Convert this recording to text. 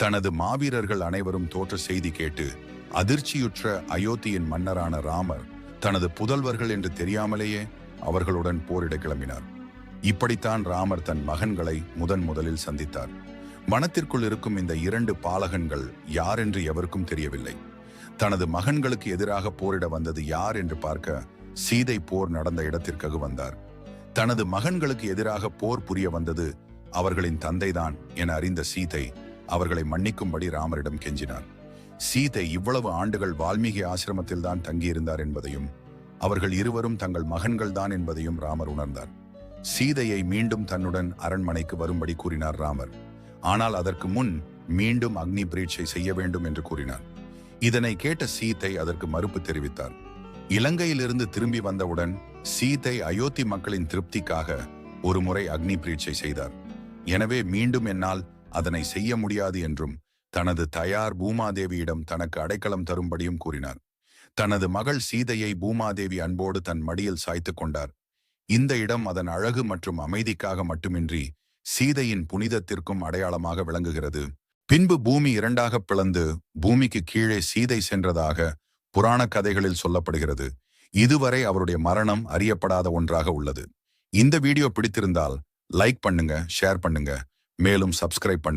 தனது மாவீரர்கள் அனைவரும் தோற்ற செய்தி கேட்டு அதிர்ச்சியுற்ற அயோத்தியின் மன்னரான ராமர் தனது புதல்வர்கள் என்று தெரியாமலேயே அவர்களுடன் போரிட கிளம்பினார். இப்படித்தான் ராமர் தன் மகன்களை முதன் முதலில் சந்தித்தார். வனத்திற்குள் இருக்கும் இந்த இரண்டு பாலகன்கள் யார் என்று எவருக்கும் தெரியவில்லை. தனது மகன்களுக்கு எதிராக போரிட வந்தது யார் என்று பார்க்க சீதை போர் நடந்த இடத்திற்கு வந்தார். தனது மகன்களுக்கு எதிராக போர் புரிய வந்தது அவர்களின் தந்தைதான் என அறிந்த சீதை அவர்களை மன்னிக்கும்படி ராமரிடம் கெஞ்சினார். சீதை இவ்வளவு ஆண்டுகள் வால்மீகி ஆசிரமத்தில் தான் தங்கியிருந்தார் என்பதையும் அவர்கள் இருவரும் தங்கள் மகன்கள் தான் என்பதையும் ராமர் உணர்ந்தார். சீதையை மீண்டும் தன்னுடன் அரண்மனைக்கு வரும்படி கூறினார் ராமர். ஆனால் அதற்கு முன் மீண்டும் அக்னி பிரீட்சை செய்ய வேண்டும் என்று கூறினார். இதனை கேட்ட சீதை அதற்கு மறுப்பு தெரிவித்தார். இலங்கையிலிருந்து திரும்பி வந்தவுடன் சீதை அயோத்தி மக்களின் திருப்திக்காக ஒரு முறை அக்னி பிரீட்சை செய்தார். எனவே மீண்டும் என்னால் அதனை செய்ய முடியாது என்றும் தனது தயார் பூமாதேவியிடம் தனக்கு அடைக்கலம் தரும்படியும் கூறினார். தனது மகள் சீதையை பூமாதேவி அன்போடு தன் மடியில் சாய்த்து கொண்டார். இந்த இடம் அதன் அழகு மற்றும் அமைதிக்காக மட்டுமின்றி சீதையின் புனிதத்திற்கும் அடையாளமாக விளங்குகிறது. பின்பு பூமி இரண்டாக பிளந்து பூமிக்கு கீழே சீதை சென்றதாக புராண கதைகளில் சொல்லப்படுகிறது. இதுவரை அவருடைய மரணம் அறியப்படாத ஒன்றாக உள்ளது. இந்த வீடியோ பிடித்திருந்தால் லைக் பண்ணுங்க ஷேர் பண்ணுங்க. மேலும் சப்ஸ்கிரைப் பண்ணு.